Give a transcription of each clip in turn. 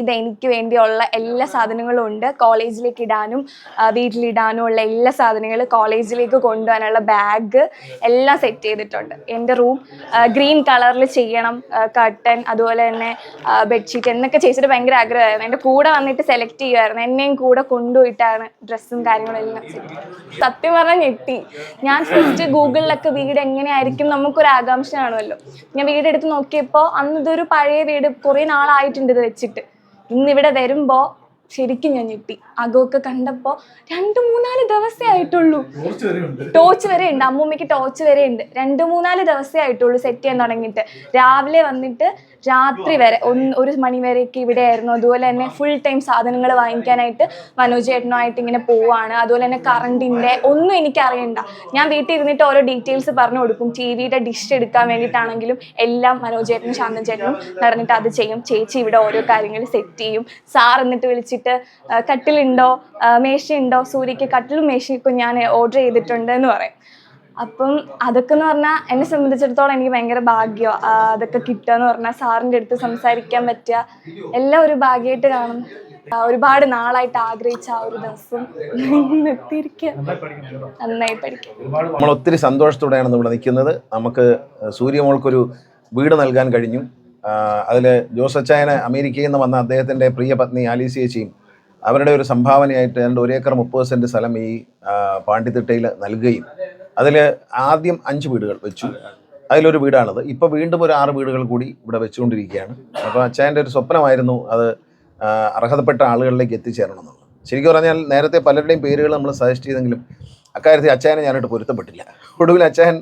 ഇത് എനിക്ക് വേണ്ടിയുള്ള എല്ലാ സാധനങ്ങളും ഉണ്ട് കോളേജിലേക്ക് ഇടാനും വീട്ടിലിടാനും ഉള്ള എല്ലാ സാധനങ്ങളും കോളേജിലേക്ക് കൊണ്ടുപോകാനുള്ള ബാഗ് എല്ലാം സെറ്റ് ചെയ്തിട്ടുണ്ട്. എന്റെ റൂം ഗ്രീൻ കളറിൽ ചെയ്യണം കട്ടൻ അതുപോലെ തന്നെ ബെഡ്ഷീറ്റ് എന്നൊക്കെ ചേച്ചിട്ട് ഭയങ്കര ആഗ്രഹമായിരുന്നു. എന്റെ കൂടെ വന്നിട്ട് സെലക്ട് ചെയ്യുമായിരുന്നു എന്നെയും കൂടെ കൊണ്ടുപോയിട്ടാണ് ഡ്രസ്സും കാര്യങ്ങളും എല്ലാം സെറ്റ് സത്യം പറഞ്ഞാൽ ഞെട്ടി. ഞാൻ ഫസ്റ്റ് ഗൂഗിളിലൊക്കെ വീട് എങ്ങനെയായിരിക്കും നമുക്കൊരു ആകാംക്ഷ കാണുമല്ലോ. ഞാൻ വീടെടുത്ത് നോക്കിയപ്പോൾ അന്ന് ഇതൊരു പഴയ വീട് കുറേ നാളായിട്ടുണ്ട് ഇത് വെച്ചിട്ട്. ഇന്നിവിടെ വരുമ്പോ ശരിക്കും ഞാൻ ഞെട്ടി. അകമൊക്കെ കണ്ടപ്പോൾ രണ്ട് മൂന്നാൽ ദിവസേ ആയിട്ടുള്ളൂ. ടോർച്ച് വരെ ഉണ്ട്. അമ്മൂമ്മയ്ക്ക് ടോർച്ച് വരെ ഉണ്ട്. രണ്ട് മൂന്നാൽ ദിവസേ ആയിട്ടുള്ളൂ സെറ്റ് ചെയ്യാൻ തുടങ്ങിയിട്ട്. രാവിലെ വന്നിട്ട് രാത്രി വരെ ഒരു മണി വരെയൊക്കെ ഇവിടെ ആയിരുന്നു അതുപോലെ തന്നെ ഫുൾ ടൈം സാധനങ്ങൾ വാങ്ങിക്കാനായിട്ട് മനോജ് ചേട്ടനുമായിട്ട് ഇങ്ങനെ പോവാണ്. അതുപോലെ തന്നെ കറണ്ടിന്റെ ഒന്നും എനിക്ക് അറിയണ്ട ഞാൻ വീട്ടിൽ ഇരുന്നിട്ട് ഓരോ ഡീറ്റെയിൽസ് പറഞ്ഞു കൊടുക്കും. ടി വിയുടെ ഡിഷ് എടുക്കാൻ വേണ്ടിയിട്ടാണെങ്കിലും എല്ലാം മനോജ് ചേട്ടനും ശാന്തൻ ചേട്ടനും നടന്നിട്ട് അത് ചെയ്യും. ചേച്ചി ഇവിടെ ഓരോ കാര്യങ്ങൾ സെറ്റ് ചെയ്യും. സാർ എന്നിട്ട് വിളിച്ചിട്ട് കട്ടിലുണ്ടോ? മേശയുണ്ടോ? സൂര്യക്ക് കട്ടിലും മേശയൊക്കെ ഞാൻ ഓർഡർ ചെയ്തിട്ടുണ്ട് എന്ന് പറയും. അപ്പം അതൊക്കെ എന്ന് പറഞ്ഞാൽ എന്നെ സംബന്ധിച്ചിടത്തോളം എനിക്ക് ഭയങ്കര ഭാഗ്യം. അതൊക്കെ കിട്ടുക എന്ന് പറഞ്ഞാൽ സാറിന്റെ അടുത്ത് സംസാരിക്കാൻ പറ്റുക. എല്ലാം ഒരു ഭാഗ്യമായിട്ട് കാണും. ഒരുപാട് നാളായിട്ട് ആഗ്രഹിച്ച ആ ഒരു ദിവസം നന്നായി നമ്മൾ ഒത്തിരി സന്തോഷത്തോടെയാണ് നമ്മൾ നിൽക്കുന്നത്. നമുക്ക് സൂര്യമോൾക്കൊരു വീട് നൽകാൻ കഴിഞ്ഞു. അതിൽ ജോസച്ചായന് അമേരിക്കയിൽ നിന്ന് വന്ന അദ്ദേഹത്തിന്റെ പ്രിയ പത്നി ആലീസിയച്ചിയും അവരുടെ ഒരു സംഭാവനയായിട്ട് രണ്ട് ഒരേക്കർ മുപ്പത് സെന്റ് സ്ഥലം ഈ പാണ്ഡിത്തിട്ടയിൽ നൽകുകയും അതിൽ ആദ്യം അഞ്ച് വീടുകൾ വെച്ചു. അതിലൊരു വീടാണത്. ഇപ്പോൾ വീണ്ടും ഒരു ആറ് വീടുകൾ കൂടി ഇവിടെ വെച്ചുകൊണ്ടിരിക്കുകയാണ്. അപ്പോൾ അച്ചായന്റെ ഒരു സ്വപ്നമായിരുന്നു അത് അർഹതപ്പെട്ട ആളുകളിലേക്ക് എത്തിച്ചേരണം എന്നുള്ളത് ശരിക്കും പറഞ്ഞാൽ നേരത്തെ പലരുടെയും പേരുകൾ നമ്മൾ സജസ്റ്റ് ചെയ്തെങ്കിലും അക്കാര്യത്തിൽ അച്ചായനെ ഞാനായിട്ട് പൊരുത്തപ്പെട്ടില്ല. ഒടുവിൽ അച്ചായൻ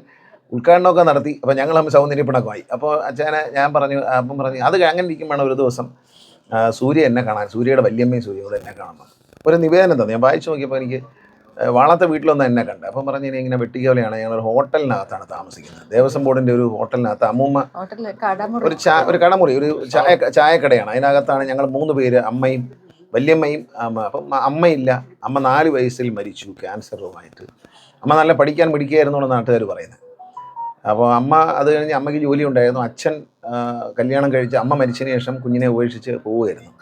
ഉദ്ഘാടനമൊക്കെ നടത്തി. അപ്പോൾ ഞങ്ങൾ തമ്മിൽ സൗന്ദര്യപ്പിണക്കമായി. അപ്പോൾ അച്ചായനെ ഞാൻ പറഞ്ഞു അപ്പം പറഞ്ഞു അത് അങ്ങനെ ഇരിക്കുമ്പോഴാണ് ഒരു ദിവസം. സൂര്യ എന്നെ കാണാൻ സൂര്യയുടെ വല്യമ്മയും സൂര്യയോട് എന്നെ കാണണം ഒരു നിവേദനം തന്നെ. ഞാൻ വായിച്ചു നോക്കിയപ്പോൾ എനിക്ക് വാളത്തെ വീട്ടിലൊന്നും എന്നെ കണ്ട്. അപ്പം പറഞ്ഞു ഇനി ഇങ്ങനെ വെട്ടിക്കോലെയാണ് ഞങ്ങളൊരു ഹോട്ടലിനകത്താണ് താമസിക്കുന്നത്. ദേവസ്വം ബോർഡിന്റെ ഒരു ഹോട്ടലിനകത്ത് അമ്മൂമ്മ ഒരു ചായ ഒരു കടമുറി ഒരു ചായ ചായക്കടയാണ്. അതിനകത്താണ് ഞങ്ങൾ മൂന്ന് പേര് അമ്മയും വല്യമ്മയും അമ്മ അപ്പം അമ്മയില്ല അമ്മ നാല് വയസ്സിൽ മരിച്ചു ക്യാൻസർ രോഗമായിട്ട്. അമ്മ നല്ല പഠിക്കാൻ പിടിക്കുകയായിരുന്നു നാട്ടുകാർ പറയുന്നത്. അപ്പോൾ അമ്മ അത് കഴിഞ്ഞ് അമ്മയ്ക്ക് ജോലി ഉണ്ടായിരുന്നു അച്ഛൻ കല്യാണം കഴിച്ച് അമ്മ മരിച്ചതിന് ശേഷം കുഞ്ഞിനെ ഉപേക്ഷിച്ച് പോവുമായിരുന്നു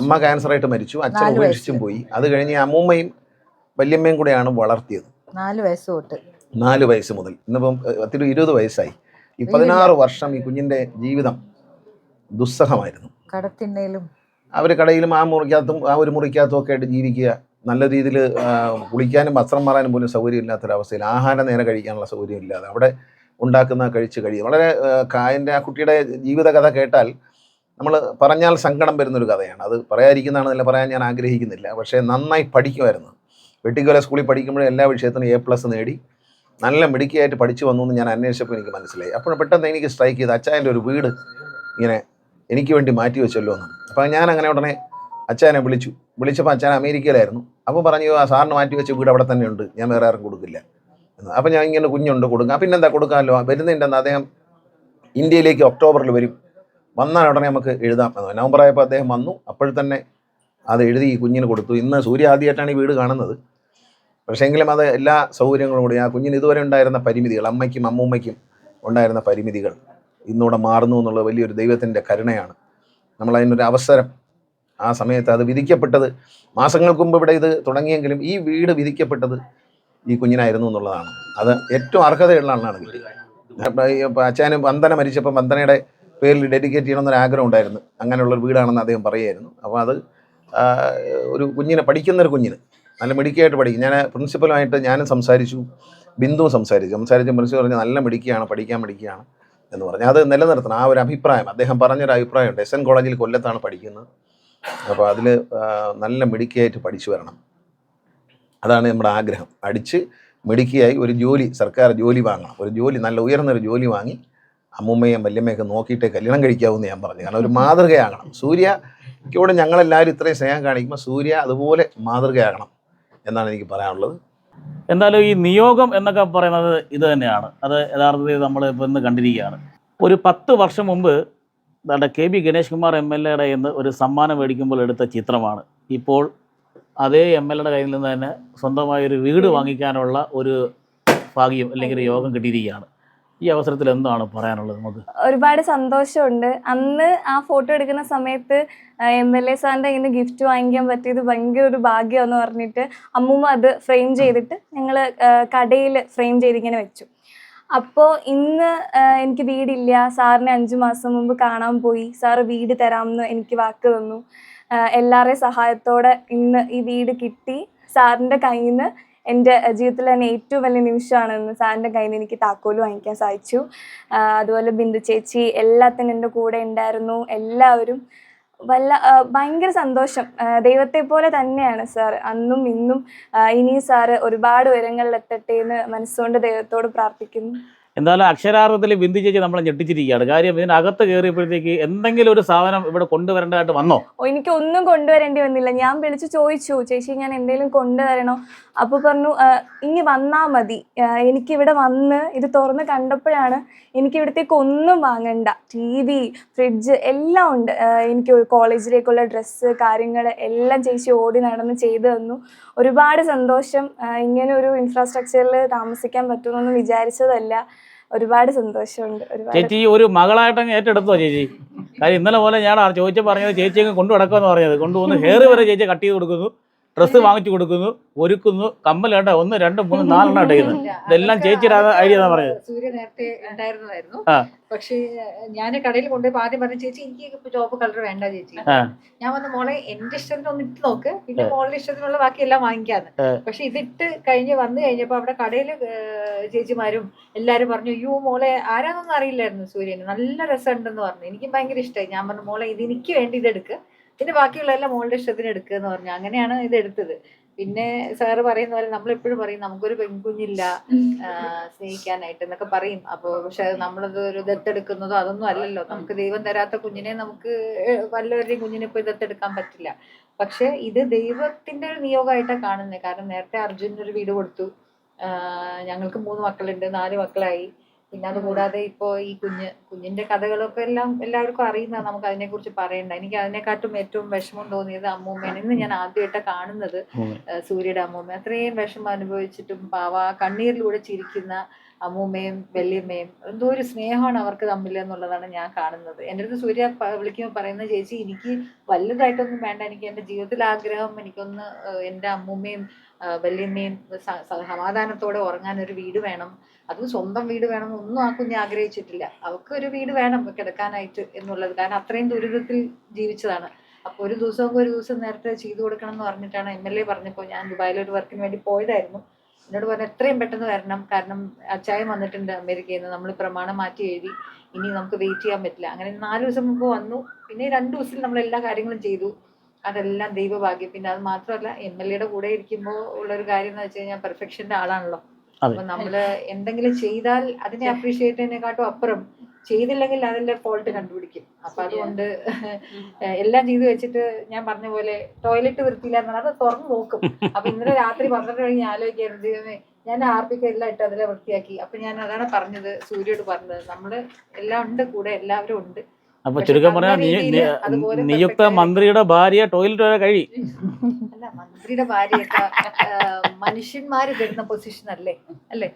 അമ്മ ക്യാൻസറായിട്ട് മരിച്ചു. അച്ഛൻ ഉപേക്ഷിച്ചും പോയി. അത് കഴിഞ്ഞ് അമ്മൂമ്മയും വല്യമ്മയും കൂടെയാണ് വളർത്തിയത്. നാല് വയസ്സ് തൊട്ട്. നാല് വയസ്സ് മുതൽ. ഇന്നിപ്പം അത്തിരി പത്തിരു ഇരുപത് വയസ്സായി. ഈ പതിനാറ് വർഷം ഈ കുഞ്ഞിന്റെ ജീവിതം ദുസ്സഹമായിരുന്നു. കടത്തിണ്ണയിലും. അവർ കടയിലും ആ മുറിക്കകത്തും ആ ഒരു മുറിക്കകത്തും ഒക്കെ ആയിട്ട് ജീവിക്കുക നല്ല രീതിയിൽ കുളിക്കാനും വസ്ത്രം മാറാനും പോലും സൗകര്യമില്ലാത്തൊരവസ്ഥയിൽ ആഹാരം നേരെ കഴിക്കാനുള്ള സൗകര്യം ഇല്ലാതെ അവിടെ ഉണ്ടാക്കുന്ന കഴിച്ച് കഴിയും വളരെ കായന്റെ ആ കുട്ടിയുടെ ജീവിതകഥ കേട്ടാൽ നമ്മൾ പറഞ്ഞാൽ സങ്കടം വരുന്നൊരു കഥയാണ്. അത് പറയാതിരിക്കുന്നതാണെന്നല്ല പറയാൻ ഞാൻ ആഗ്രഹിക്കുന്നില്ല. പക്ഷേ നന്നായി പഠിക്കുമായിരുന്നു. വെട്ടിക്കോല സ്കൂളിൽ പഠിക്കുമ്പോഴും എല്ലാ വിഷയത്തിനും എ പ്ലസ് നേടി. നല്ല മിടുക്കിയായിട്ട് പഠിച്ചു വന്നു എന്ന് ഞാൻ അന്വേഷിച്ചപ്പോൾ എനിക്ക് മനസ്സിലായി. അപ്പോൾ പെട്ടെന്ന് എനിക്ക് സ്ട്രൈക്ക് ചെയ്ത് അച്ചായന്റെ ഒരു വീട് ഇങ്ങനെ എനിക്ക് വേണ്ടി മാറ്റി വെച്ചല്ലോ എന്ന് അപ്പോൾ ഞാൻ അങ്ങനെ ഉടനെ അച്ചായനെ വിളിച്ചു. വിളിച്ചപ്പോൾ അച്ഛൻ അമേരിക്കയിലായിരുന്നു. അപ്പോൾ പറഞ്ഞു ആ സാറിന് മാറ്റി വെച്ച വീട് അവിടെ തന്നെ ഉണ്ട്. ഞാൻ വേറെ ആരും കൊടുക്കില്ല. എന്ന്. അപ്പോൾ ഞാൻ ഇങ്ങനെ കുഞ്ഞുണ്ട് കൊടുക്കാം. പിന്നെന്താ കൊടുക്കാമല്ലോ? വരുന്നുണ്ടെന്ന് അദ്ദേഹം ഇന്ത്യയിലേക്ക് ഒക്ടോബറിൽ വരും. വന്നാൽ ഉടനെ നമുക്ക് എഴുതാം എന്ന്. നവംബർ ആയപ്പോൾ അദ്ദേഹം വന്നു. അപ്പോഴത്തന്നെ തന്നെ അത് എഴുതി ഈ കുഞ്ഞിന് കൊടുത്തു. ഇന്ന് സൂര്യ ആദ്യമായിട്ടാണ് ഈ വീട് കാണുന്നത്. പക്ഷേ എങ്കിലും അത് എല്ലാ സൗകര്യങ്ങളും കൂടി. ആ കുഞ്ഞിന് ഇതുവരെ ഉണ്ടായിരുന്ന പരിമിതികൾ അമ്മയ്ക്കും അമ്മൂമ്മയ്ക്കും ഉണ്ടായിരുന്ന പരിമിതികൾ ഇന്നുകൂടെ മാറുന്നു എന്നുള്ളത് വലിയൊരു ദൈവത്തിന്റെ കരുണയാണ്. നമ്മൾ അതിനൊരു അവസരം ആ സമയത്ത് അത് വിധിക്കപ്പെട്ടത് മാസങ്ങൾക്ക് മുമ്പ് ഇവിടെ ഇത് തുടങ്ങിയെങ്കിലും ഈ വീട് വിധിക്കപ്പെട്ടത് ഈ കുഞ്ഞിനായിരുന്നു എന്നുള്ളതാണ്. അത് ഏറ്റവും അർഹതയുള്ള ആളാണ് അച്ഛനും വന്ദന മരിച്ചപ്പോൾ വന്ദനയുടെ പേരിൽ ഡെഡിക്കേറ്റ് ചെയ്യണമെന്നൊരു ആഗ്രഹം ഉണ്ടായിരുന്നു. അങ്ങനെയുള്ളൊരു വീടാണെന്ന് അദ്ദേഹം പറയുമായിരുന്നു. അപ്പോൾ അത് ഒരു കുഞ്ഞിനെ പഠിക്കുന്നൊരു കുഞ്ഞിന് നല്ല മിടുക്കിയായിട്ട് പഠിക്കും. ഞാൻ പ്രിൻസിപ്പലുമായിട്ട് ഞാനും സംസാരിച്ചു. ബിന്ദുവും സംസാരിച്ചു. സംസാരിച്ച് പ്രിൻസിപ്പൽ പറഞ്ഞു നല്ല മിടുക്കിയാണ് പഠിക്കാൻ മിടുക്കിയാണ് എന്ന് പറഞ്ഞു. അത് നിലനിർത്തണം. ആ ഒരു അഭിപ്രായം. അദ്ദേഹം പറഞ്ഞൊരു അഭിപ്രായമുണ്ട്. എസ് എൻ കോളേജിൽ കൊല്ലത്താണ് പഠിക്കുന്നത്. അപ്പോൾ അതിൽ നല്ല മിടുക്കിയായിട്ട് പഠിച്ചു വരണം. അതാണ് നമ്മുടെ ആഗ്രഹം. അടിച്ച് മിടുക്കിയായി ഒരു ജോലി സർക്കാർ ജോലി വാങ്ങണം. ഒരു ജോലി നല്ല ഉയർന്നൊരു ജോലി വാങ്ങി അമ്മൂമ്മയും വല്യമ്മയൊക്കെ നോക്കിയിട്ടേ കല്യാണം കഴിക്കാവുമെന്ന് ഞാൻ പറഞ്ഞു. കാരണം ഒരു മാതൃകയാകണം. സൂര്യയ്ക്കോട് ഞങ്ങളെല്ലാവരും ഇത്രയും സ്നേഹം കാണിക്കുമ്പോൾ സൂര്യ അതുപോലെ മാതൃകയാകണം. എന്നാണ് എനിക്ക് പറയാനുള്ളത്. എന്തായാലും ഈ നിയോഗം എന്നൊക്കെ പറയുന്നത് ഇത് തന്നെയാണ്. അത് യഥാർത്ഥത്തിൽ നമ്മൾ ഇപ്പോൾ ഇന്ന് കണ്ടിരിക്കുകയാണ്. ഒരു പത്ത് വർഷം മുമ്പ് നമ്മുടെ K B Ganesh Kumar M L എയുടെ ഇന്ന് ഒരു സമ്മാനം മേടിക്കുമ്പോൾ എടുത്ത ചിത്രമാണ്. ഇപ്പോൾ അതേ എം എൽ എയുടെ കയ്യിൽ നിന്ന് തന്നെ സ്വന്തമായി ഒരു വീട് വാങ്ങിക്കാനുള്ള ഒരു ഭാഗ്യം അല്ലെങ്കിൽ യോഗം കിട്ടിയിരിക്കുകയാണ്. ഈ അവസരത്തിൽ എന്താണ് പറയാനുള്ളത് നമുക്ക്? ഒരുപാട് സന്തോഷമുണ്ട്. അന്ന് ആ ഫോട്ടോ എടുക്കുന്ന സമയത്ത് എം എൽ എ സാറിന്റെ ഇങ്ങനെ ഗിഫ്റ്റ് വാങ്ങിക്കാൻ പറ്റിയത് ഭയങ്കര ഒരു ഭാഗ്യമെന്ന് പറഞ്ഞിട്ട് അമ്മൂമ്മ അത് ഫ്രെയിം ചെയ്തിട്ട് ഞങ്ങൾ കടയിൽ ഫ്രെയിം ചെയ്തിങ്ങനെ വെച്ചു. അപ്പോൾ ഇന്ന് എനിക്ക് വീടില്ല. സാറിനെ അഞ്ച് മാസം മുമ്പ് കാണാൻ പോയി. സാറ് വീട് തരാമെന്ന് എനിക്ക് വാക്ക് തന്നു. എല്ലാവരുടെയും സഹായത്തോടെ ഇന്ന് ഈ വീട് കിട്ടി. സാറിന്റെ കയ്യിൽ നിന്ന് എന്റെ ജീവിതത്തിലെ തന്നെ ഏറ്റവും വലിയ നിമിഷമാണെന്ന് സാറിന്റെ കയ്യിൽ നിന്ന് എനിക്ക് താക്കോൽ വാങ്ങിക്കാൻ സാധിച്ചു. അതുപോലെ ബിന്ദു ചേച്ചി എല്ലാത്തിനും എന്റെ കൂടെ ഉണ്ടായിരുന്നു. എല്ലാവരും വല്ല ഭയങ്കര സന്തോഷം. ദൈവത്തെ പോലെ തന്നെയാണ് സാർ. അന്നും ഇന്നും ഇനിയും സാറ് ഒരുപാട് ഉയരങ്ങളിൽ എത്തട്ടെ എന്ന് മനസ്സുകൊണ്ട് ദൈവത്തോട് പ്രാർത്ഥിക്കുന്നു. എന്തായാലും അക്ഷരാർത്ഥത്തിൽ ബിന്ദു ചേച്ചി നമ്മളെ ഞെട്ടിച്ചിരിക്കുകയാണ്. കാര്യം ഇതിനകത്ത് കയറിയപ്പോഴത്തേക്ക് എന്തെങ്കിലും ഒരു സാധനം ഇവിടെ കൊണ്ടുവരേണ്ടതായിട്ട് വന്നോ? എനിക്ക് ഒന്നും കൊണ്ടുവരേണ്ടി വന്നില്ല. ഞാൻ വിളിച്ചു ചോദിച്ചു ചേച്ചി ഞാൻ എന്തെങ്കിലും കൊണ്ടുവരണോ? അപ്പോൾ പറഞ്ഞു "ആ, ഇനി വന്നാൽ മതി. എനിക്ക് ഇവിടെ വന്ന് ഇത് തുറന്ന് കണ്ടപ്പോഴാണ് എനിക്ക് ഇവിടത്തേക്ക് ഒന്നും വാങ്ങണ്ട. ടി വി ഫ്രിഡ്ജ് എല്ലാം ഉണ്ട്. എനിക്ക് കോളേജിലേക്കുള്ള ഡ്രസ്സ് കാര്യങ്ങൾ എല്ലാം ചേച്ചി ഓടി നടന്ന് ചെയ്തു തന്നു. ഒരുപാട് സന്തോഷം. ഇങ്ങനെ ഒരു ഇൻഫ്രാസ്ട്രക്ചറിൽ താമസിക്കാൻ പറ്റുമെന്നൊന്നും വിചാരിച്ചതല്ല. ഒരുപാട് സന്തോഷമുണ്ട് ഒരുപാട് ചേച്ചി ഒരു മകളായിട്ടങ്ങ് ഏറ്റെടുത്തോ ചേച്ചി? കാര്യം ഇന്നലെ പോലെ ഞാൻ ചോദിച്ചു പറഞ്ഞത് ചേച്ചി അങ്ങ് കൊണ്ടു നടക്കുമെന്ന് പറഞ്ഞത്. കൊണ്ടുവന്ന് ഹെയർ വരെ ചേച്ചി കട്ട് ചെയ്ത് കൊടുക്കുന്നു. ഡ്രസ്സ് വാങ്ങിച്ചു കൊടുക്കുന്നു ഒരുക്കുന്നു കമ്മൽ ഒന്ന് രണ്ട് മൂന്ന് നാലെണ്ണം അടയുന്നു ഇതെല്ലാം ചേച്ചിയുടെ ഐഡിയ എന്നാ പറഞ്ഞത് സൂര്യ നേരത്തെ ഉണ്ടായിരുന്നതായിരുന്നു. പക്ഷേ ഞാൻ കടയിൽ കൊണ്ടുപോയി ആദ്യം പറഞ്ഞു ചേച്ചി എനിക്ക് ജോബ് കളർ വേണ്ട ചേച്ചി. ഞാൻ വന്ന് മോളെ എന്റെ ഇഷ്ടത്തിന് ഒന്ന് ഇട്ട് നോക്ക്. പിന്നെ മോളുടെ ഇഷ്ടത്തിനുള്ള ബാക്കിയെല്ലാം വാങ്ങിക്കാന്ന്. പക്ഷെ ഇതിട്ട് കഴിഞ്ഞ് വന്നു കഴിഞ്ഞപ്പോ അവിടെ കടയിൽ ചേച്ചിമാരും എല്ലാരും പറഞ്ഞു യു മോളെ ആരാന്നൊന്നും അറിയില്ലായിരുന്നു സൂര്യന്. നല്ല രസമുണ്ടെന്ന് പറഞ്ഞു. എനിക്കും ഭയങ്കര ഇഷ്ടമായി ഞാൻ പറഞ്ഞു മോളെ ഇത് എനിക്ക് വേണ്ടി ഇത് എടുക്ക്. പിന്നെ ബാക്കിയുള്ള എല്ലാം മോളുടെ ഇഷ്ടത്തിന് എടുക്കുക എന്ന് പറഞ്ഞു. അങ്ങനെയാണ് ഇത് എടുത്തത്. പിന്നെ സാറ് പറയുന്ന പോലെ നമ്മൾ എപ്പോഴും പറയും നമുക്കൊരു പെൺകുഞ്ഞില്ല സ്നേഹിക്കാനായിട്ട് എന്നൊക്കെ പറയും. അപ്പോൾ പക്ഷെ നമ്മളത് ഒരു ദത്തെടുക്കുന്നതോ അതൊന്നും അല്ലല്ലോ. നമുക്ക് ദൈവം തരാത്ത കുഞ്ഞിനെ നമുക്ക് വല്ലവരുടെയും കുഞ്ഞിനെ പോയി ദത്തെടുക്കാൻ പറ്റില്ല. പക്ഷെ ഇത് ദൈവത്തിന്റെ ഒരു നിയോഗമായിട്ടാണ് കാണുന്നത്. കാരണം നേരത്തെ അർജുനൊരു വീട് കൊടുത്തു. ഞങ്ങൾക്ക് മൂന്ന് മക്കളുണ്ട് നാല് മക്കളായി. പിന്നെ അത് കൂടാതെ ഇപ്പോ ഈ കുഞ്ഞ് കുഞ്ഞിന്റെ കഥകളൊക്കെ എല്ലാം എല്ലാവർക്കും അറിയുന്ന നമുക്ക് അതിനെ കുറിച്ച് പറയണ്ട. എനിക്ക് അതിനെക്കാട്ടും ഏറ്റവും വിഷമം തോന്നിയത് അമ്മൂമ്മയാണ്. ഇന്ന് ഞാൻ ആദ്യമായിട്ട് കാണുന്നത് സൂര്യയുടെ അമ്മൂമ്മ. അത്രയും വിഷമം അനുഭവിച്ചിട്ടും പാവ കണ്ണീരിലൂടെ ചിരിക്കുന്ന അമ്മൂമ്മയും വല്യമ്മയും എന്തോ ഒരു സ്നേഹമാണ് അവർക്ക് തമ്മിൽ എന്നുള്ളതാണ് ഞാൻ കാണുന്നത്. എന്റെ അടുത്ത് സൂര്യ വിളിക്കുമ്പോൾ പറയുന്ന ചേച്ചി എനിക്ക് വലുതായിട്ടൊന്നും വേണ്ട. എനിക്ക് എന്റെ ജീവിതത്തിൽ ആഗ്രഹം എനിക്കൊന്ന് എന്റെ അമ്മൂമ്മയും വല്യമ്മയും സമാധാനത്തോടെ ഉറങ്ങാൻ ഒരു വീട് വേണം. അതും സ്വന്തം വീട് വേണമെന്നൊന്നും ആ കുഞ്ഞ് ആഗ്രഹിച്ചിട്ടില്ല. അവൾക്ക് ഒരു വീട് വേണം കിടക്കാനായിട്ട് എന്നുള്ളത്. കാരണം അത്രയും ദുരിതത്തിൽ ജീവിച്ചതാണ്. അപ്പൊ ഒരു ദിവസം ഒരു ദിവസം നേരത്തെ ചെയ്തു കൊടുക്കണം എന്ന് പറഞ്ഞിട്ടാണ് എം എൽ എ പറഞ്ഞപ്പോൾ ഞാൻ ദുബായിൽ ഒരു വർക്കിന് വേണ്ടി പോയതായിരുന്നു. എന്നോട് പറഞ്ഞു എത്രയും പെട്ടെന്ന് വരണം. കാരണം അച്ചായം വന്നിട്ടുണ്ട് അമേരിക്കയിൽ നിന്ന്. നമ്മൾ പ്രമാണം മാറ്റി എഴുതി. ഇനി നമുക്ക് വെയിറ്റ് ചെയ്യാൻ പറ്റില്ല. അങ്ങനെ നാല് ദിവസം മുമ്പ് വന്നു. പിന്നെ രണ്ടു ദിവസത്തിൽ നമ്മൾ എല്ലാ കാര്യങ്ങളും ചെയ്തു. അതെല്ലാം ദൈവഭാഗ്യം. പിന്നെ അത് മാത്രമല്ല എം എൽ എയുടെ കൂടെ ഇരിക്കുമ്പോൾ ഉള്ളൊരു കാര്യം എന്ന് വെച്ച് കഴിഞ്ഞാൽ പെർഫെക്ഷന്റെ ആളാണല്ലോ. അപ്പൊ നമ്മൾ എന്തെങ്കിലും ചെയ്താൽ അതിനെ അപ്രീഷിയേറ്റ് ചെയ്യുന്നതിനെക്കാട്ടും അപ്പുറം ചെയ്തില്ലെങ്കിൽ അതിന്റെ ഫോൾട്ട് കണ്ടുപിടിക്കും. അപ്പൊ അതുകൊണ്ട് എല്ലാം ചെയ്തു വെച്ചിട്ട് ഞാൻ പറഞ്ഞ പോലെ ടോയ്ലറ്റ് വൃത്തിയില്ല എന്നാൽ അത് തുറന്നു നോക്കും. അപ്പൊ ഇന്നലെ രാത്രി പന്ത്രണ്ട് മണി ഞാൻ ആലോചിക്കരുത് ഞാൻ ആർപ്പിക്ക എല്ലാം ഇട്ട് അതിലെ വൃത്തിയാക്കി. അപ്പൊ ഞാൻ അതാണ് പറഞ്ഞത് സൂര്യോട് പറഞ്ഞത്. നമ്മൾ എല്ലാം ഉണ്ട് കൂടെ എല്ലാവരും ഉണ്ട്. അപ്പൊ ചുരുക്കം പറഞ്ഞാൽ നിയുക്ത മന്ത്രിയുടെ ഭാര്യ ടോയ്ലറ്റ് വരെ കഴി. അല്ല മന്ത്രിയുടെ ഭാര്യയൊക്കെ മനുഷ്യന്മാര് തരുന്ന പൊസിഷൻ അല്ലേ? അല്ലേ?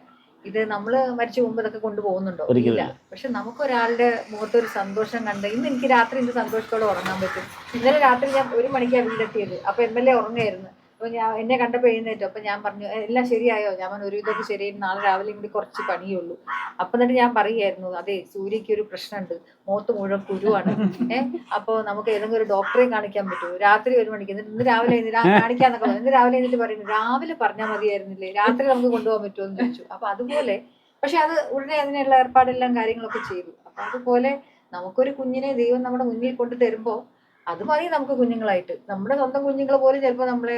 ഇത് നമ്മൾ മരിച്ചു പോകുമ്പോ ഇതൊക്കെ കൊണ്ടുപോകുന്നുണ്ടോ? ഇല്ല. പക്ഷെ നമുക്ക് ഒരാളുടെ മുഖത്ത് ഒരു സന്തോഷം കണ്ട് ഇന്ന് എനിക്ക് രാത്രി ഇന്ന് സന്തോഷത്തോടെ ഉറങ്ങാൻ പറ്റും. ഇന്നലെ രാത്രി ഞാൻ ഒരു മണിക്കാണ് വീടെത്തിയത്. അപ്പൊ എം എൽ എ ഉറങ്ങായിരുന്നു. അപ്പൊ ഞാൻ എന്നെ കണ്ടപ്പോൾ എഴുന്നേറ്റു. അപ്പൊ ഞാൻ പറഞ്ഞു എല്ലാം ശരിയായോ? ഞാൻ പറഞ്ഞു ഒരു ഇതൊക്കെ നാളെ രാവിലെ കൂടി കുറച്ച് പണിയുള്ളൂ. അപ്പൊ എന്നിട്ട് ഞാൻ പറയുമായിരുന്നു അതെ സൂര്യക്ക് ഒരു പ്രശ്നമുണ്ട്. മുഖത്ത് മുഴുവൻ കുരുവാണ്. ഏഹ് അപ്പൊ നമുക്ക് ഏതെങ്കിലും ഒരു ഡോക്ടറെ കാണിക്കാൻ പറ്റുമോ? രാത്രി ഒരു മണിക്ക്. എന്നിട്ട് ഇന്ന് രാവിലെ കാണിക്കാന്നൊക്കെ പറഞ്ഞു. ഇന്ന് രാവിലെ എന്നിട്ട് പറയുന്നു രാവിലെ പറഞ്ഞാൽ മതിയായിരുന്നില്ലേ? രാത്രി നമുക്ക് കൊണ്ടുപോകാൻ പറ്റുമോ? എന്ന് ചോദിച്ചു. അപ്പൊ അതുപോലെ പക്ഷെ അത് ഉടനെ അതിനുള്ള ഏർപ്പാടെല്ലാം കാര്യങ്ങളൊക്കെ ചെയ്തു. അപ്പൊ അതുപോലെ നമുക്കൊരു കുഞ്ഞിനെ ദൈവം നമ്മുടെ മുന്നിൽ കൊണ്ട് അത് മതി നമുക്ക് കുഞ്ഞുങ്ങളായിട്ട്. നമ്മുടെ സ്വന്തം കുഞ്ഞുങ്ങൾ പോലും ചിലപ്പോ നമ്മളെ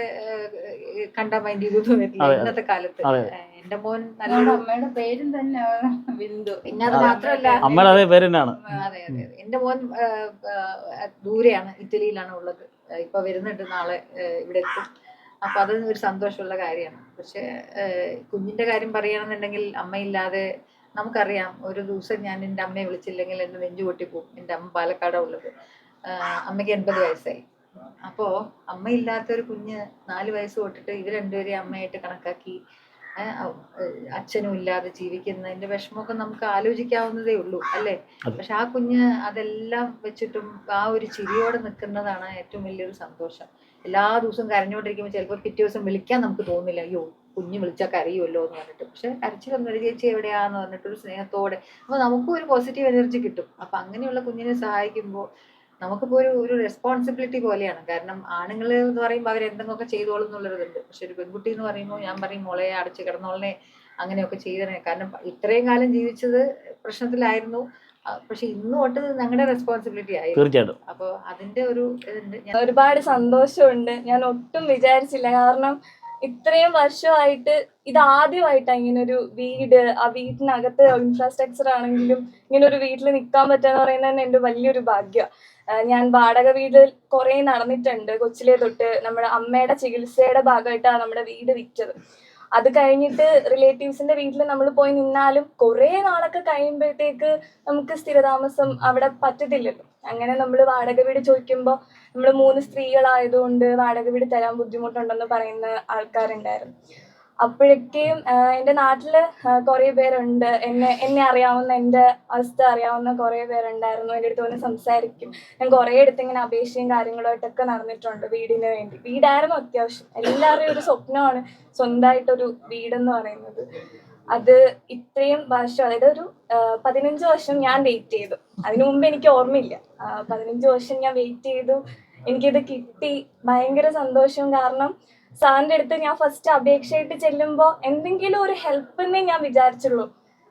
കണ്ടാ മൈൻഡ് ചെയ്തു. ഇന്നത്തെ കാലത്ത്. എന്റെ മോൻ നല്ലോണം അമ്മയുടെ പേരും തന്നെ ബിന്ദു. പിന്നെ അത് മാത്രമല്ല അമ്മയുടെ അതേ പേര് തന്നെയാണ്. അതെ അതെ. എന്റെ മോൻ ദൂരെയാണ് ഇറ്റലിയിലാണ് ഉള്ളത്. ഇപ്പൊ വരുന്നുണ്ട് നാളെ ഇവിടെ എത്തും. അപ്പൊ അത് ഒരു സന്തോഷമുള്ള കാര്യമാണ്. പക്ഷെ കുഞ്ഞിന്റെ കാര്യം പറയുകയാണെന്നുണ്ടെങ്കിൽ അമ്മയില്ലാതെ നമുക്കറിയാം ഒരു ദിവസം ഞാൻ എന്റെ അമ്മയെ വിളിച്ചില്ലെങ്കിൽ എന്റെ നെഞ്ചു പൊട്ടിപ്പോവും. എന്റെ അമ്മ പാലക്കാടാണ് ഉള്ളത്. അമ്മയ്ക്ക് എൺപത് വയസ്സായി. അപ്പോ അമ്മ ഇല്ലാത്ത ഒരു കുഞ്ഞ് നാല് വയസ്സ് തൊട്ടിട്ട് ഇവർ രണ്ടുപേരെയും അമ്മയായിട്ട് കണക്കാക്കി അച്ഛനും ഇല്ലാതെ ജീവിക്കുന്നതിന്റെ വിഷമമൊക്കെ നമുക്ക് ആലോചിക്കാവുന്നതേ ഉള്ളൂ അല്ലേ. പക്ഷെ ആ കുഞ്ഞ് അതെല്ലാം വെച്ചിട്ടും ആ ഒരു ചിരിയോടെ നിൽക്കുന്നതാണ് ഏറ്റവും വലിയൊരു സന്തോഷം. എല്ലാ ദിവസവും കരഞ്ഞുകൊണ്ടിരിക്കുമ്പോൾ ചിലപ്പോൾ പിറ്റേ ദിവസം വിളിക്കാൻ നമുക്ക് തോന്നില്ല അയ്യോ കുഞ്ഞ് വിളിച്ചാൽ കരയുമല്ലോ എന്ന് പറഞ്ഞിട്ട്. പക്ഷെ കരച്ചിലൊന്നും ഒരു ചേച്ചി എവിടെയാന്ന് പറഞ്ഞിട്ട് ഒരു സ്നേഹത്തോടെ. അപ്പൊ നമുക്കും ഒരു പോസിറ്റീവ് എനർജി കിട്ടും. അപ്പൊ അങ്ങനെയുള്ള കുഞ്ഞിനെ സഹായിക്കുമ്പോൾ നമുക്കിപ്പോ ഒരു ഒരു റെസ്പോൺസിബിലിറ്റി പോലെയാണ്. കാരണം ആണുങ്ങൾ എന്ന് പറയുമ്പോൾ അവർ എന്തെങ്കിലുമൊക്കെ ചെയ്തോളും എന്നുള്ളതുണ്ട് പക്ഷെ ഒരു പെൺകുട്ടി എന്ന് പറയുമ്പോൾ ഞാൻ പറയും മോളെ അടച്ച് കിടന്നോളനെ അങ്ങനെയൊക്കെ ചെയ്തനെ കാരണം ഇത്രയും കാലം ജീവിച്ചത് പ്രശ്നത്തിലായിരുന്നു. പക്ഷെ ഇന്ന് തൊട്ട് ഞങ്ങളുടെ റെസ്പോൺസിബിലിറ്റി ആയി തീർച്ചയായിട്ടും. അപ്പൊ അതിന്റെ ഒരു ഇതുണ്ട്. ഞാൻ ഒരുപാട് സന്തോഷമുണ്ട്. ഞാൻ ഒട്ടും വിചാരിച്ചില്ല. കാരണം ഇത്രയും വർഷമായിട്ട് ഇത് ആദ്യമായിട്ടാണ് ഇങ്ങനെ ഒരു വീട് ആ വീട്ടിനകത്ത് ഇൻഫ്രാസ്ട്രക്ചർ ആണെങ്കിലും ഇങ്ങനെ ഒരു വീട്ടിൽ നിൽക്കാൻ പറ്റുക പറയുന്നത് തന്നെ എന്റെ വലിയൊരു ഭാഗ്യം. ഞാൻ വാടക വീട് കുറെ നടന്നിട്ടുണ്ട്. കൊച്ചിലെ തൊട്ട് നമ്മുടെ അമ്മയുടെ ചികിത്സയുടെ ഭാഗമായിട്ടാണ് നമ്മുടെ വീട് വിറ്റത്. അത് കഴിഞ്ഞിട്ട് റിലേറ്റീവ്സിന്റെ വീട്ടിൽ നമ്മൾ പോയി നിന്നാലും കുറെ നാളൊക്കെ കഴിയുമ്പോഴത്തേക്ക് നമുക്ക് സ്ഥിരതാമസം അവിടെ പറ്റത്തില്ലല്ലോ. അങ്ങനെ നമ്മൾ വാടക വീട് ചോദിക്കുമ്പോൾ നമ്മൾ മൂന്ന് സ്ത്രീകളായതുകൊണ്ട് വാടക വീട് തരാൻ ബുദ്ധിമുട്ടുണ്ടെന്ന് പറയുന്ന ആൾക്കാരുണ്ടായിരുന്നു. അപ്പോഴൊക്കെയും എന്റെ നാട്ടിൽ കുറേ പേരുണ്ട്. എന്നെ എന്നെ അറിയാവുന്ന എന്റെ അവസ്ഥ അറിയാവുന്ന കുറേ പേരുണ്ടായിരുന്നു. എന്റെ അടുത്ത് വന്ന് സംസാരിക്കും. ഞാൻ കുറേ അടുത്ത് ഇങ്ങനെ അപേക്ഷയും കാര്യങ്ങളുമായിട്ടൊക്കെ നടന്നിട്ടുണ്ട് വീടിന് വേണ്ടി. വീടായിരുന്നു അത്യാവശ്യം. എല്ലാവരുടെയും ഒരു സ്വപ്നമാണ് സ്വന്തമായിട്ടൊരു വീടെന്ന് പറയുന്നത്. അത് ഇത്രയും വർഷം അതായത് ഒരു പതിനഞ്ച് വർഷം ഞാൻ വെയിറ്റ് ചെയ്തു. അതിനു മുമ്പ് എനിക്ക് ഓർമ്മയില്ല. പതിനഞ്ച് വർഷം ഞാൻ വെയിറ്റ് ചെയ്തു. എനിക്കിത് കിട്ടി. ഭയങ്കര സന്തോഷം. കാരണം സാറിന്റെ അടുത്ത് ഞാൻ ഫസ്റ്റ് അപേക്ഷയായിട്ട് ചെല്ലുമ്പോൾ എന്തെങ്കിലും ഒരു ഹെൽപ്പ് എന്നേ ഞാൻ വിചാരിച്ചുള്ളൂ.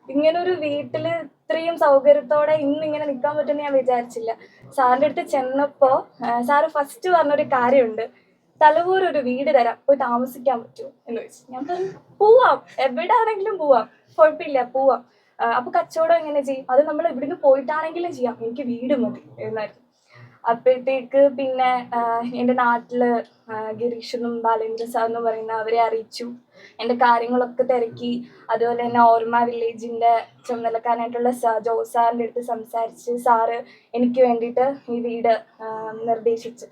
ഇങ്ങനെ ഒരു വീട്ടിൽ ഇത്രയും സൗകര്യത്തോടെ ഇന്ന് ഇങ്ങനെ നിൽക്കാൻ പറ്റുമെന്ന് ഞാൻ വിചാരിച്ചില്ല. സാറിന്റെ അടുത്ത് ചെന്നപ്പോൾ സാറ് ഫസ്റ്റ് പറഞ്ഞൊരു കാര്യമുണ്ട്. തലവൂർ ഒരു വീട് തരാം പോയി താമസിക്കാൻ പറ്റുമോ എന്ന് ചോദിച്ചു ഞാൻ പറഞ്ഞു പോവാം എവിടെ ആണെങ്കിലും പോവാം കുഴപ്പമില്ല പോവാം. അപ്പൊ കച്ചവടം എങ്ങനെ ചെയ്യും? അത് നമ്മൾ ഇവിടുന്ന് പോയിട്ടാണെങ്കിലും ചെയ്യാം. എനിക്ക് വീട് മതി എന്നായിരുന്നു. അപ്പോഴത്തേക്ക് പിന്നെ എന്റെ നാട്ടിൽ ആ, ഗിരീഷെന്നും ബാലേന്ദ്ര സാർ എന്ന് പറയുന്ന അവരെ അറിയിച്ചു. എന്റെ കാര്യങ്ങളൊക്കെ തിരക്കി. അതുപോലെ തന്നെ ഓർമ്മ വില്ലേജിന്റെ ചുമതലക്കാരനായിട്ടുള്ള സാ ജോസ് സാറിന്റെ അടുത്ത് സംസാരിച്ച് സാറ് എനിക്ക് വേണ്ടിയിട്ട് ഈ വീട് നിർദ്ദേശിച്ചു.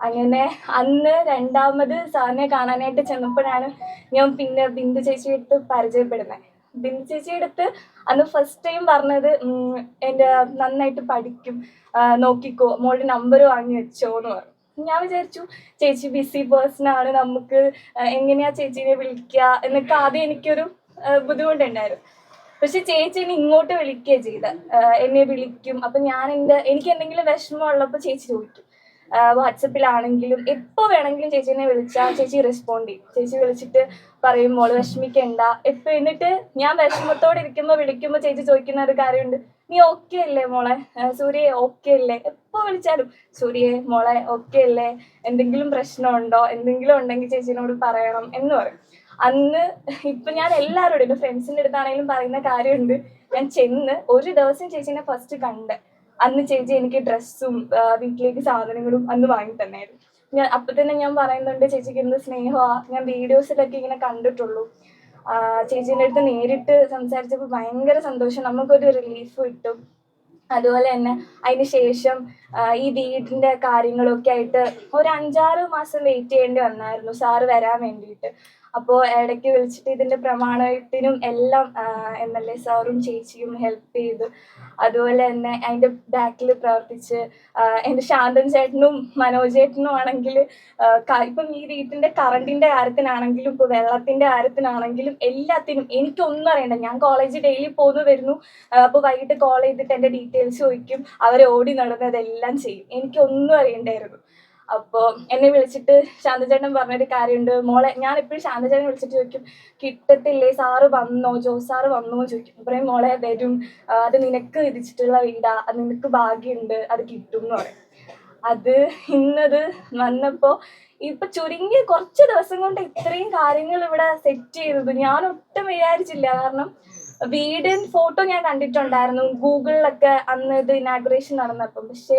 അങ്ങനെ അന്ന് രണ്ടാമത് സാറിനെ കാണാനായിട്ട് ചെന്നപ്പോഴാണ് ഞാൻ പിന്നെ ബിന്ദു ചേച്ചിയുടെ അടുത്ത് പരിചയപ്പെടുന്നത്. ബിന്ദു ചേച്ചിയുടെ അടുത്ത് അന്ന് ഫസ്റ്റ് ടൈം പറഞ്ഞത് എന്റെ നന്നായിട്ട് പഠിക്കും നോക്കിക്കോ മോളുടെ നമ്പർ വാങ്ങി വെച്ചോ എന്ന് പറഞ്ഞു. ഞാൻ വിചാരിച്ചു ചേച്ചി ബിസി പേഴ്സൺ ആണ് നമുക്ക് എങ്ങനെയാ ചേച്ചീനെ വിളിക്കുക എന്നൊക്കെ ആദ്യം എനിക്കൊരു ബുദ്ധിമുട്ടുണ്ടായിരുന്നു. പക്ഷെ ചേച്ചി എന്നെ ഇങ്ങോട്ട് വിളിക്കുകയാണ് ചെയ്ത. എന്നെ വിളിക്കും. അപ്പൊ ഞാൻ എന്റെ എനിക്ക് എന്തെങ്കിലും വിഷമം ഉള്ളപ്പോൾ ചേച്ചി ചോദിക്കും. വാട്സപ്പിലാണെങ്കിലും എപ്പോൾ വേണമെങ്കിലും ചേച്ചീനെ വിളിച്ചാൽ ചേച്ചി റെസ്പോണ്ട് ചെയ്യും. ചേച്ചി വിളിച്ചിട്ട് പറയും മോൾ വിഷമിക്കണ്ട. എപ്പോൾ എന്നിട്ട് ഞാൻ വിഷമത്തോടെ ഇരിക്കുമ്പോൾ വിളിക്കുമ്പോൾ ചേച്ചി ചോദിക്കുന്ന ഒരു കാര്യമുണ്ട്. നീ ഓക്കെ അല്ലേ മോളെ? സൂര്യയെ ഓക്കെ അല്ലേ? എപ്പോൾ വിളിച്ചാലും? സൂര്യയെ മോളെ ഓക്കെ അല്ലേ? എന്തെങ്കിലും പ്രശ്നമുണ്ടോ? എന്തെങ്കിലും ഉണ്ടെങ്കിൽ ചേച്ചിനോട് പറയണം. എന്ന് പറയും. അന്ന് ഇപ്പൊ ഞാൻ എല്ലാവരോടും എന്റെ ഫ്രണ്ട്സിന്റെ അടുത്താണെങ്കിലും പറയുന്ന കാര്യമുണ്ട്. ഞാൻ ചെന്ന് ഒരു ദിവസം ചേച്ചീനെ ഫസ്റ്റ് കണ്ട്. അന്ന് ചേച്ചി എനിക്ക് ഡ്രസ്സും വീട്ടിലേക്ക് സാധനങ്ങളും അന്ന് വാങ്ങി തന്നായിരുന്നു. ഞാൻ അപ്പൊ തന്നെ ഞാൻ പറയുന്നുണ്ട് ചേച്ചിക്ക് എന്ത് സ്നേഹമാ? ഞാൻ വീഡിയോസിലൊക്കെ ഇങ്ങനെ കണ്ടിട്ടുള്ളൂ. ചേച്ചീന്റെ അടുത്ത് നേരിട്ട് സംസാരിച്ചപ്പോൾ ഭയങ്കര സന്തോഷം. നമുക്കൊരു റിലീഫ് കിട്ടും. അതുപോലെ തന്നെ അതിന് ശേഷം ഈ വീടിന്റെ കാര്യങ്ങളൊക്കെ ആയിട്ട് ഒരു അഞ്ചാറ് മാസം വെയിറ്റ് ചെയ്യേണ്ടി വന്നായിരുന്നു സാറ് വരാൻ വേണ്ടിയിട്ട്. അപ്പോൾ ഇടയ്ക്ക് വിളിച്ചിട്ട് ഇതിന്റെ പ്രമാണത്തിനും എല്ലാം എം എൽ എ സാറും ചേച്ചിയും ഹെൽപ്പ് ചെയ്തു. അതുപോലെ തന്നെ അതിന്റെ ബാക്കിൽ പ്രവർത്തിച്ച് എന്റെ ശാന്തൻ ചേട്ടനും മനോജ് ചേട്ടനും ആണെങ്കിൽ ഇപ്പം ഈ വീട്ടിന്റെ കറണ്ടിന്റെ കാര്യത്തിനാണെങ്കിലും ഇപ്പൊ വെള്ളത്തിന്റെ കാര്യത്തിനാണെങ്കിലും എല്ലാത്തിനും എനിക്കൊന്നും അറിയണ്ട. ഞാൻ കോളേജ് ഡെയിലി പോന്നു വരുന്നു. അപ്പോൾ അപ്പൊ വൈകിട്ട് കോൾ ചെയ്തിട്ട് എന്റെ ഡീറ്റെയിൽസ് ചോദിക്കും. അവരെ ഓടി നടന്നതെല്ലാം ചെയ്യും. എനിക്കൊന്നും അറിയണ്ടായിരുന്നു. അപ്പോൾ എന്നെ വിളിച്ചിട്ട് ശാന്തചേട്ടൻ പറഞ്ഞൊരു കാര്യമുണ്ട്. മോളെ ഞാൻ എപ്പോഴും ശാന്തചേട്ടനെ വിളിച്ചിട്ട് ചോദിക്കും കിട്ടത്തില്ലേ? സാറ് വന്നോ? ജോ സാറ് വന്നോ? ചോദിക്കും. പറയും മോളെ വരും. അത് നിനക്ക് വിധിച്ചിട്ടുള്ള വീടാ അത് നിനക്ക് ഭാഗ്യമുണ്ട്. അത് കിട്ടും എന്ന് പറയും. അത് ഇന്നത് വന്നപ്പോ ഇപ്പൊ ചുരുങ്ങിയ കുറച്ച് ദിവസം കൊണ്ട് ഇത്രയും കാര്യങ്ങൾ ഇവിടെ സെറ്റ് ചെയ്തത്. ഞാൻ ഒട്ടും വിചാരിച്ചില്ല. കാരണം വീടിൻ ഫോട്ടോ ഞാൻ കണ്ടിട്ടുണ്ടായിരുന്നു. ഗൂഗിളിലൊക്കെ അന്ന് ഇത് ഇനാഗ്രേഷൻ നടന്നപ്പം. പക്ഷെ